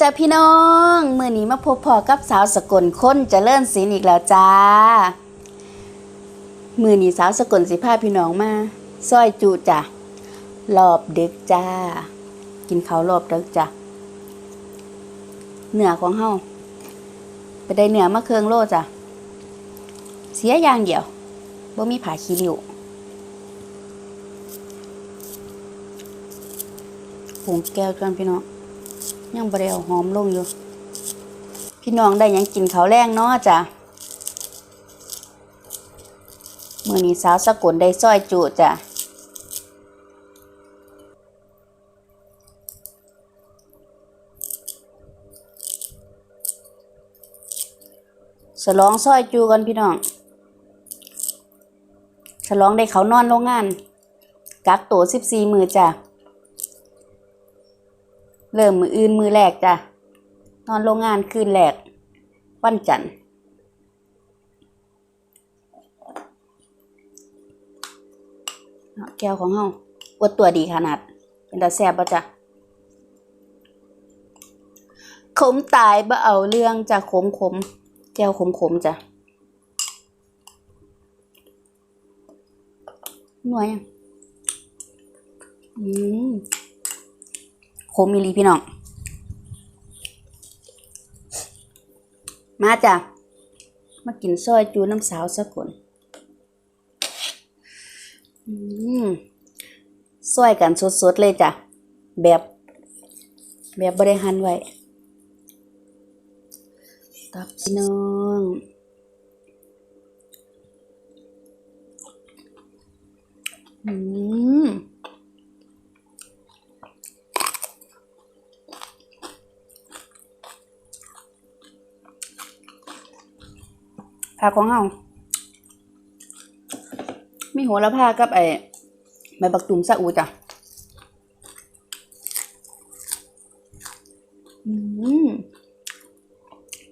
จ้าพี่น้องเมื่อนี้มาพบพอกับสาวสกลค้นจะเลื่อนศิลอีกแล้วจ้ามือนี้สาวสกลสิพาพี่น้องมาซอยจูจ้ะรอบดึกจ้า กินข้าวรอบดึกจ้ะเนื้อของเฮาไปได้เนื้อมาเครื่องโลจ้ะเสียอย่างเดียวบ่มีผาขี้ริ้วผงแก้วกันพี่น้อง ยังบริเอาหอมลงอยู่ พี่น้องได้ยังกินข้าวแรงเนาะจ้ะมือนี้สาวสกุลได้ซอยจุจ้ะฉลองซอยจูกันพี่น้องฉลองได้เขานอนโรงงาน กักตัวสิบสี่มือจ้ะ เริ่มมืออื่นมือแรกจ้ะนอนโรงงานคืนแรก วันจันทร์แก้วของเฮาอวดตัวดีขนาด เป็นตาแซ่บปะจ้ะขมตายบ่เอาเรื่องจ้ะขมขมแก้วขมขมจ้ะหน่วยอะอืม คมมิลีพี่น้อง มาจ้ะ มากินซอยจูน้ำสาวสักคนอืมซอยกันสดๆเลยจ้ะ แบบ แบบบริหันไว้ ตับพี่น้องอืม ผักของเฮามีหัวละพากับไอ้ใบบักตุ่มซาอูจ้ะอืม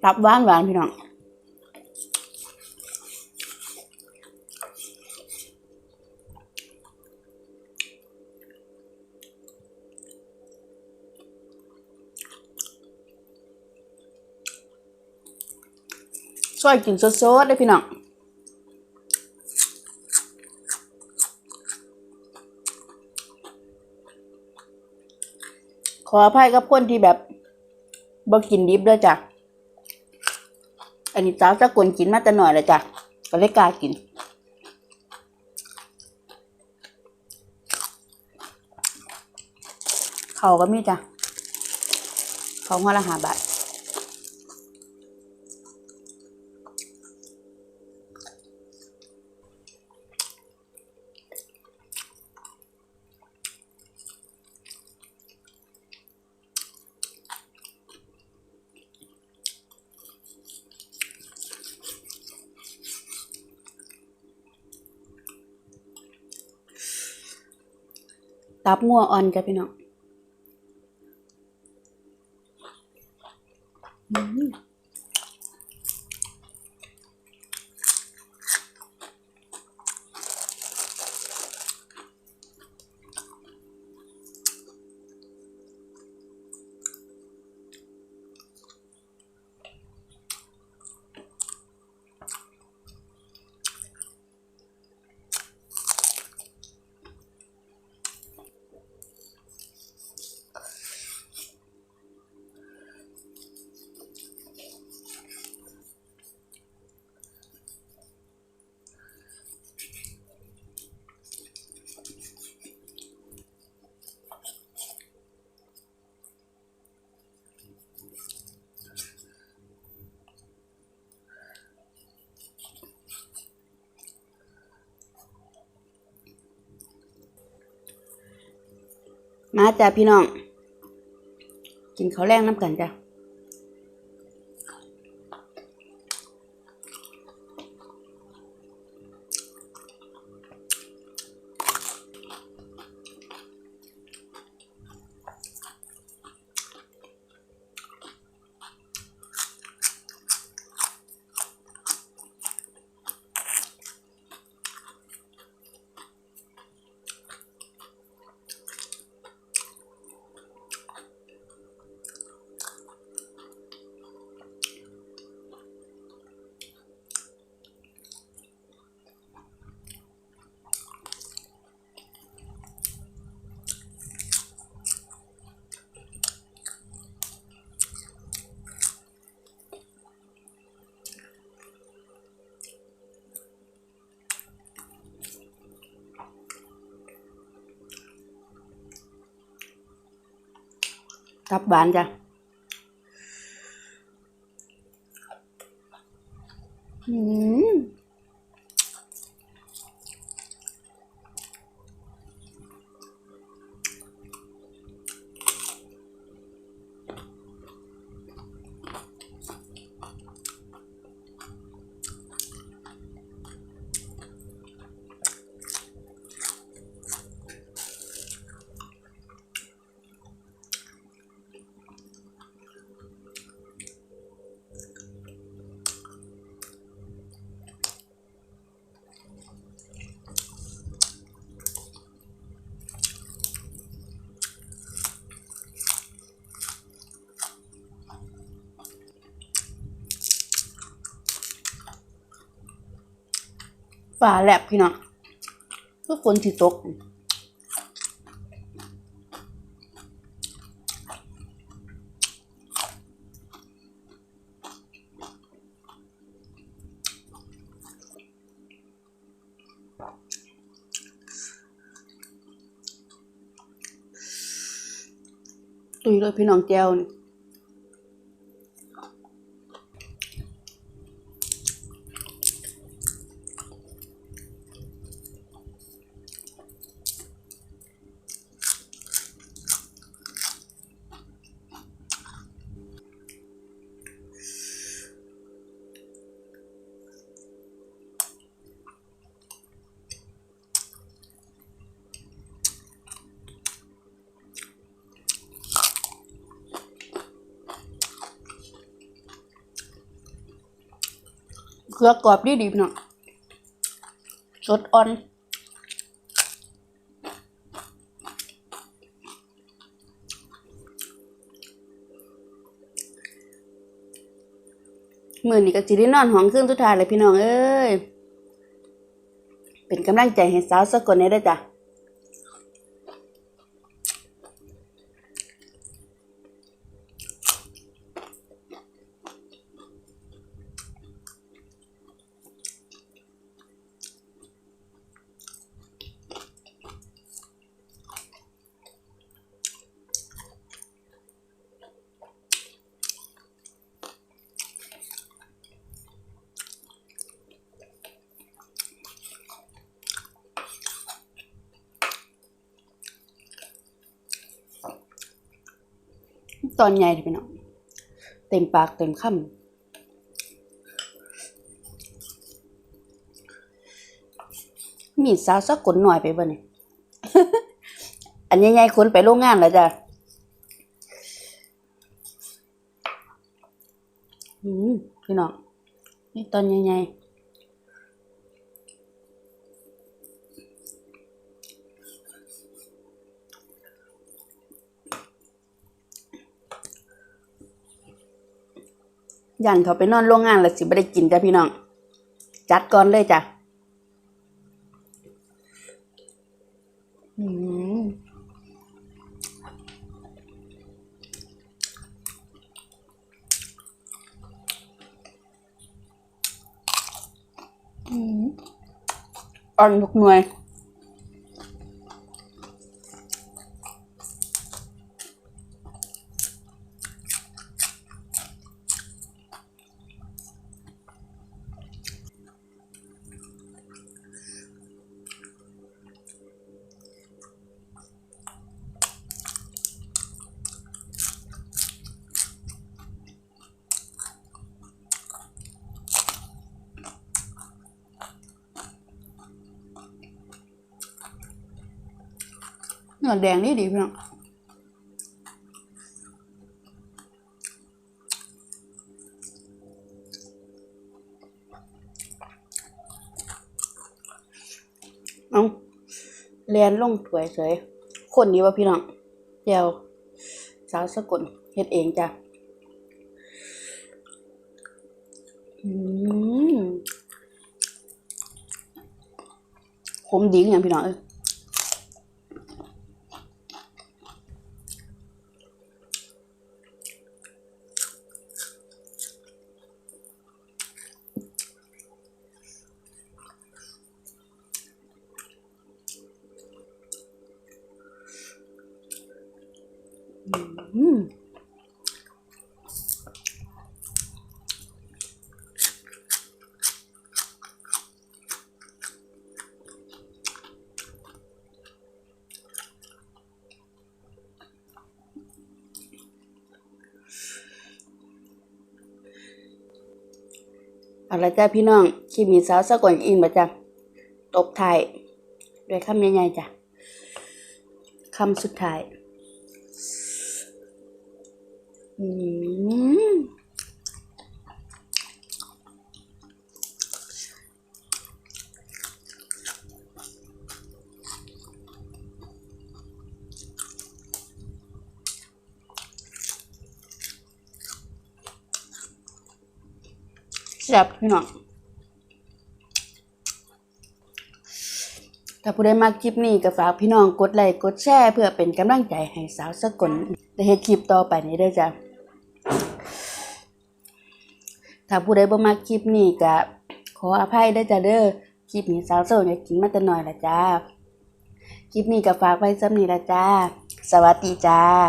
ตับหวานหวานพี่น้อง ช่วยกินสดๆได้พี่น้องขออภัยกับคนที่แบบบ่กินดิบด้วยจ้ะ อันนี้สาวจะกลกินมาแต่หน่อยเลยจ้ะ ก็เลยกล้ากิน เขาก็มีจ้ะ เขาหัวละหาบาท ตับงัวอ่อนจ้ะพี่น้อง มาจ้ะพี่น้อง กินข้าวแรงน้ำกันจ้ะ อ ทับหวานจ้ะอืม ฝ่าแลบพี่น้องก็ฝนสิตกตุยเลยพี่น้องแก้วนี่ เครือกรอบดีดีพี่น้อสดอ่อนมือนี้ก็สิได้นอนห้องคืนสุดท้ายเลยพี่น้องเอ้ย เป็นกำลังใจให้สาวสกลได้ได้จ้ะ ตอนใหญ่เลยพี่น้องเต็มปากเต็มคำมีสาวสักคนหน่อยไปบ่เนี่ยอันใหญ่ๆคนไปโรงงานแล้วจ้ะอืมพี่น้องนี่ตอนใหญ่ๆ ยันเขาไปนอนโรงงานแล้วสิไม่ได้กินจ้ะพี่น้อง จัดก่อนเลยจ้ะอืมอืมอ่อนทุกหน่วย เนื้อแดงนี่ดีพี่น้องเอาเรียนลงถวยเฉยคนนี้ว่าพี่น้องเจียวสาวสกุลเฮ็ดเองจ้ะอืมขมดีอย่างพี่น้องเอ้ย อ อืม เอาละจ้าพี่น้องคลิมีสาวสะกดอินมาจ้ะตบท้ายด้วยคำใหญ่ๆจ้ะคำสุดท้าย อืมแซ่บพี่น้องถ้าผู้ใดมาคลิปนี้ก็ฝากพี่น้องกดไลค์กดแชร์เพื่อเป็นกำลังใจให้สาวสกลได้เฮ็ดคลิปต่อไปนี้ด้อจ้ะถ้าผู้ใดบ่มาคลิปนี้ก็ขออภัยเด้จ้ะเด้อคลิปนี้สาวโสดอยากกินมาแต่น้อยละจ้าคลิปนี้ก็ฝากไว้ซ้ำนี้ละจ้า สวัสดีจ้า